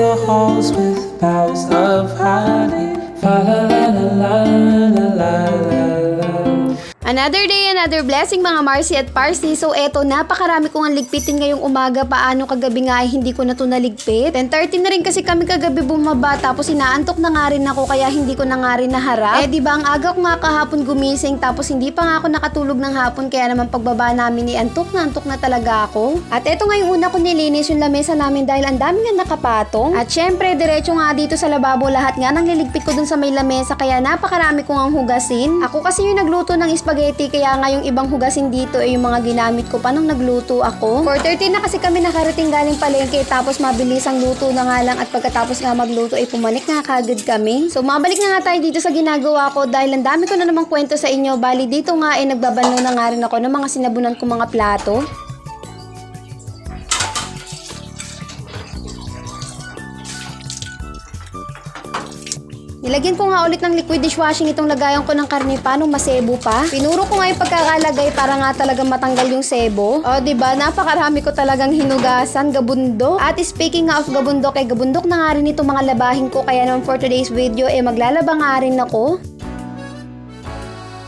the halls with boughs of honey. Fa Another day, another blessing mga Marcy at Parsi. So eto, napakarami kong ang ligpitin ngayong umaga. Paano kagabi nga ay hindi ko na to naligpit. 10.30 na rin kasi kami kagabi bumaba. Tapos inaantok na nga rin ako kaya hindi ko na nga rin naharap. Eh di ba ang aga ko nga kahapon gumising tapos hindi pa nga ako nakatulog ng hapon. Kaya naman pagbaba namin ni antok na antok na talaga ako. At eto nga yung una ko nilinis yung lamesa namin dahil ang dami nga nakapatong. At syempre, diretso nga dito sa lababo lahat nga nang liligpit ko dun sa may lamesa. Kaya napakarami kong ang hugasin. Ako kasi yung nagluto ng spaghetti kaya nga yung ibang hugasin dito ay yung mga ginamit ko pa nung nagluto ako. 4.30 na kasi kami nakarating galing palengke tapos mabilis ang luto na nga lang at pagkatapos nga magluto ay pumanik nga kagad kami. So mabalik na nga tayo dito sa ginagawa ko dahil ang dami ko na namang kwento sa inyo. Bali dito nga ay nagbabano na nga rin ako ng mga sinabunan ko mga plato. Nilagyan ko nga ulit ng liquid dishwashing itong lagayan ko ng karne pa nung masebo pa. Pinuro ko nga yung pagkakalagay para nga talaga matanggal yung sebo. O, di ba Napakarami ko talagang hinugasan, gabundok. At speaking nga of gabundok, eh gabundok na nga rin itong mga labahin ko. Kaya naman for today's video, eh maglalaba nga rin ako.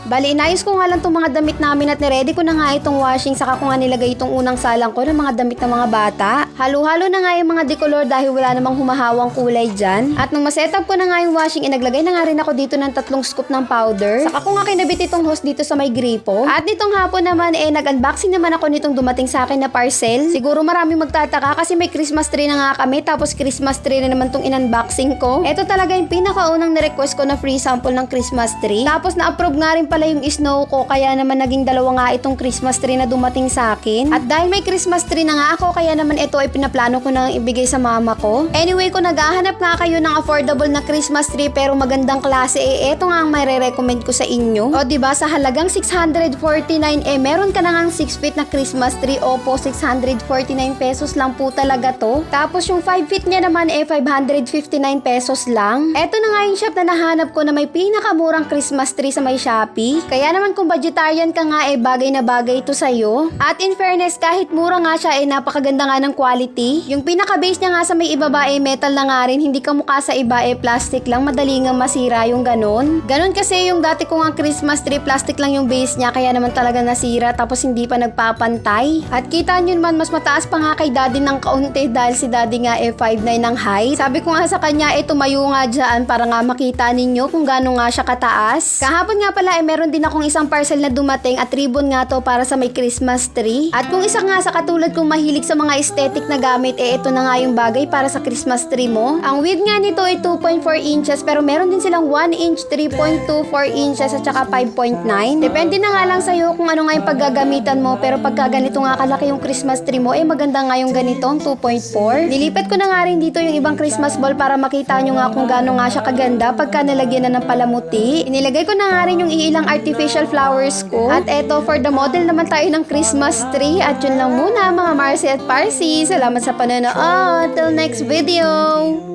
Bali, inayos ko nga lang itong mga damit namin at niready ko na nga itong washing saka ko nga nilagay itong unang salang ko ng mga damit ng mga bata. Halo-halo na nga yung mga decolor dahil wala namang humahawang kulay dyan. At nung masetup ko na nga yung washing, inaglagay na nga rin ako dito ng tatlong scoop ng powder. Saka ko nga kinabit itong hose dito sa may gripo. At nitong hapon naman, eh, nag-unboxing naman ako nitong dumating sa akin na parcel. Siguro marami magtataka kasi may Christmas tree na nga kami tapos Christmas tree na naman tong in-unboxing ko. Ito talaga yung pinakaunang na-request ko na free sample ng Christmas tree. Tapos na-approve nga rin pala yung snow ko kaya naman naging dalawa nga itong Christmas tree na dumating sa akin. At dahil may Christmas tree na nga ako kaya naman ito ay pinaplano ko nang ibigay sa mama ko. Anyway, kung naghahanap nga kayo ng affordable na Christmas tree pero magandang klase eh ito nga ang may recommend ko sa inyo. O di ba sa halagang 649 eh meron ka na nga 6 feet na Christmas tree. Opo, 649 pesos lang po talaga to. Tapos yung 5 feet niya naman eh 559 pesos lang. Eto na nga yung shop na nahanap ko na may pinakamurang Christmas tree sa may Shopee. Kaya naman kung vegetarian ka nga eh bagay na bagay ito sa'yo. At in fairness kahit mura nga siya eh napakaganda nga ng quality. Yung pinaka-base niya nga sa may ibaba eh metal na nga rin. Hindi ka mukha sa iba eh plastic lang. Madali nga masira yung ganon. Ganon kasi yung dati ko nga Christmas tree plastic lang yung base niya kaya naman talaga nasira tapos hindi pa nagpapantay. At kita nyo naman mas mataas pa nga kay daddy ng kaunti dahil si daddy nga eh 5'9 ng height. Sabi ko nga sa kanya eh tumayo nga dyan para nga makita ninyo kung gaano nga siya kataas. Kahapon nga pala eh meron din akong isang parcel na dumating at ribbon nga to para sa may Christmas tree. At kung isa nga sa katulad kong mahilig sa mga aesthetic na gamit eh ito na nga yung bagay para sa Christmas tree mo. Ang width nga nito ay 2.4 inches pero meron din silang 1 inch, 3.24 inches at saka 5.9. Depende na nga lang sa'yo kung ano nga yung paggagamitan mo pero pagka ganito nga kalaki yung Christmas tree mo eh maganda nga yung ganitong 2.4. Nilipat ko na nga rin dito yung ibang Christmas ball para makita nyo nga kung gaano nga siya kaganda pagka nalagyan na ng palamuti. Inilagay ko na nga rin yung iilang artificial flowers ko. At eto for the model naman tayo ng Christmas tree. At yun lang muna mga Marcy at Parsi. Salamat sa panonood. Till next video!